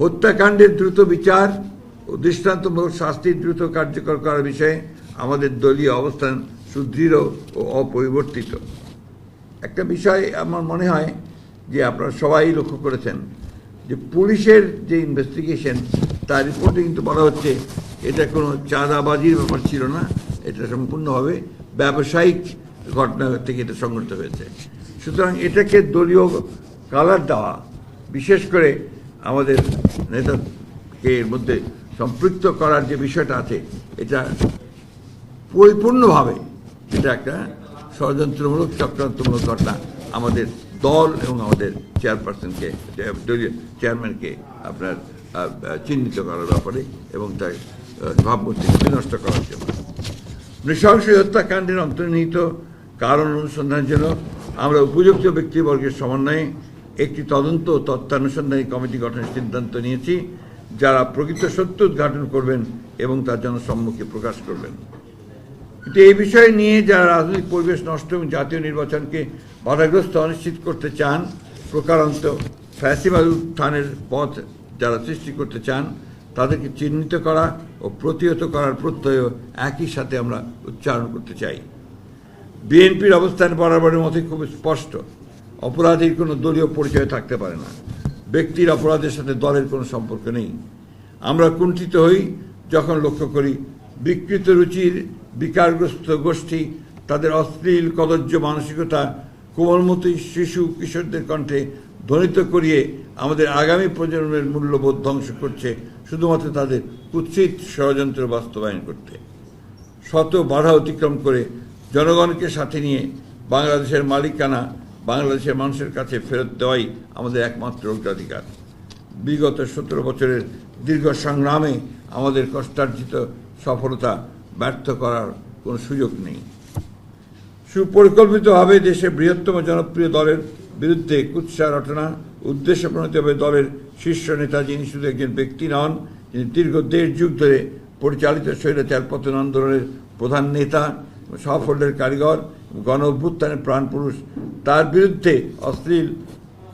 হত্যাকাণ্ডের দ্রুত বিচার ও দৃষ্টান্তমূলক শাস্তি দ্রুত কার্যকর করার বিষয়ে আমাদের দলীয় অবস্থান সুদৃঢ় ও অপরিবর্তিত। একটা বিষয় আমার মনে হয় যে আপনারা সবাই লক্ষ্য করেছেন যে পুলিশের যে ইনভেস্টিগেশন তার রিপোর্টে কিন্তু বলা হচ্ছে এটা কোনো চাঁদাবাজির ব্যাপার ছিল না, এটা সম্পূর্ণভাবে ব্যবসায়িক ঘটনা থেকে এটা সংঘটিত হয়েছে। সুতরাং এটাকে দলীয় কালার দেওয়া, বিশেষ করে আমাদের নেতাকে এর মধ্যে সম্পৃক্ত করার যে বিষয়টা আছে এটা পরিপূর্ণভাবে এটা একটা ষড়যন্ত্রমূলক চক্রান্তমূলক ঘটনা। আমাদের দল এবং আমাদের চেয়ারপারসনকে চেয়ারম্যানকে আপনার চিহ্নিত করার ব্যাপারে এবং তার আহ, ভাবমূর্তিকে বিনষ্ট করার জন্য। নৃশংস হত্যাকাণ্ডের অন্তর্নিহিত কারণ অনুসন্ধানের জন্য আমরা উপযুক্ত ব্যক্তিবর্গের সমন্বয়ে একটি তদন্ত তত্ত্বানুসন্ধানী কমিটি গঠনের সিদ্ধান্ত নিয়েছি, যারা প্রকৃত সত্য উদ্ঘাটন করবেন এবং তার জন্য সম্মুখে প্রকাশ করবেন। কিন্তু এই বিষয় নিয়ে যারা রাজনৈতিক পরিবেশ নষ্ট এবং জাতীয় নির্বাচনকে বাধাগ্রস্ত অনিশ্চিত করতে চান, প্রকারান্ত ফ্যাসিবাদ উত্থানের পথ যারা সৃষ্টি করতে চান, তাদেরকে চিহ্নিত করা ও প্রতিহত করার প্রত্যয় একই সাথে আমরা উচ্চারণ করতে চাই। বিএনপির অবস্থান বরাবরের মতোই খুব স্পষ্ট। অপরাধীর কোনো দলীয় পরিচয় থাকতে পারে না। ব্যক্তির অপরাধের সাথে দলের কোনো সম্পর্ক নেই। আমরা কুণ্ঠিত হই যখন লক্ষ্য করি বিকৃত রুচির, বিকারগ্রস্ত গোষ্ঠী, তাদের অশ্লীল কদর্য মানসিকতা কোমলমতি শিশু, কিশোরদের কণ্ঠে ধ্বনিত করিয়ে আমাদের আগামী প্রজন্মের মূল্যবোধ ধ্বংস করছে শুধুমাত্র তাদের কুৎসিত ষড়যন্ত্র বাস্তবায়ন করতে। শত বাধা অতিক্রম করে জনগণকে সাথে নিয়ে বাংলাদেশের মালিকানা বাংলাদেশের মানুষের কাছে ফেরত দেওয়াই আমাদের একমাত্র অগ্রাধিকার। বিগত সতেরো বছরের দীর্ঘ সংগ্রামে আমাদের কষ্টার্জিত সফলতা ব্যর্থ করার কোনো সুযোগ নেই। সুপরিকল্পিতভাবে দেশের বৃহত্তম জনপ্রিয় দলের বিরুদ্ধে কুৎসা রটনা, উদ্দেশ্য প্রণীতভাবে দলের শীর্ষ নেতা যিনি শুধু একজন ব্যক্তি নন, যিনি দীর্ঘ দেড় যুগ ধরে পরিচালিত স্বৈরাচার পতন আন্দোলনের প্রধান নেতা সাফল্যের কারিগর, গণ অভ্যুত্থানের প্রাণপুরুষ তার বিরুদ্ধে অশ্লীল,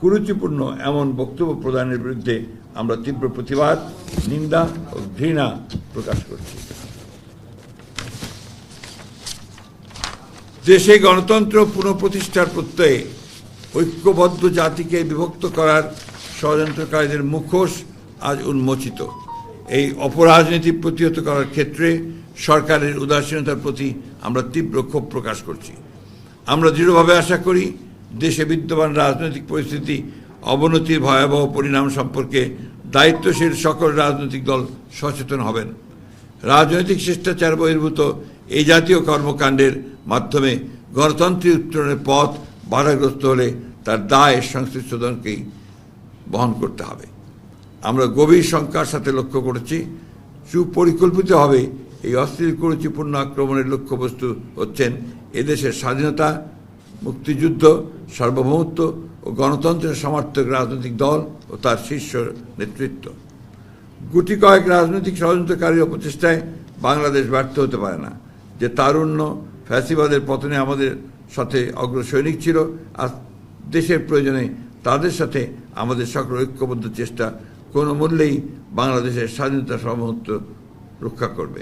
কুরুচিপূর্ণ এমন বক্তব্য প্রদানের বিরুদ্ধে আমরা তীব্র প্রতিবাদ, নিন্দা ও ঘৃণা প্রকাশ করছি। দেশে গণতন্ত্র পুনঃপ্রতিষ্ঠার প্রত্যয়ে ঐক্যবদ্ধ জাতিকে বিভক্ত করার ষড়যন্ত্রকারীদের মুখোশ আজ উন্মোচিত। এই অপরাজনীতি প্রতিহত করার ক্ষেত্রে সরকারের উদাসীনতার প্রতি আমরা তীব্র ক্ষোভ প্রকাশ করছি। আমরা দৃঢ়ভাবে আশা করি দেশে বিদ্যমান রাজনৈতিক পরিস্থিতি, অবনতির ভয়াবহ পরিণাম সম্পর্কে দায়িত্বশীল সকল রাজনৈতিক দল সচেতন হবেন। রাজনৈতিক শিষ্টাচার বহির্ভূত এই জাতীয় কর্মকাণ্ডের মাধ্যমে গণতন্ত্রের উত্তরণের পথ বাধাগ্রস্ত হলে তার দায় সংশ্লিষ্ট দলকেই বহন করতে হবে। আমরা গভীর শঙ্কার সাথে লক্ষ্য করেছি, সুপরিকল্পিতভাবে এই অস্থির কুরুচিপূর্ণ আক্রমণের লক্ষ্যবস্তু হচ্ছেন এদেশের স্বাধীনতা মুক্তিযুদ্ধ, সার্বভৌমত্ব ও গণতন্ত্রের সমর্থক রাজনৈতিক দল ও তার শীর্ষ নেতৃত্ব। গুটি কয়েক রাজনৈতিক ষড়যন্ত্রকারীর অপচেষ্টায় বাংলাদেশ ব্যর্থ হতে পারে না। যে তারুণ্য ফ্যাসিবাদের পতনে আমাদের সাথে অগ্রসৈনিক ছিল, আর দেশের প্রয়োজনে তাদের সাথে আমাদের সকল ঐক্যবদ্ধ চেষ্টা কোনো মূল্যেই বাংলাদেশের স্বাধীনতা সমর্থ রক্ষা করবে।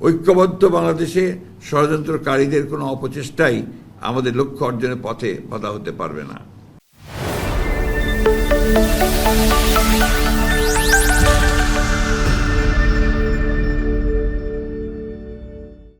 ঐক্যবদ্ধ বাংলাদেশে ষড়যন্ত্রকারীদের কোনো অপচেষ্টাই আমাদের লক্ষ্য অর্জনের পথে বাধা হতে পারবে না।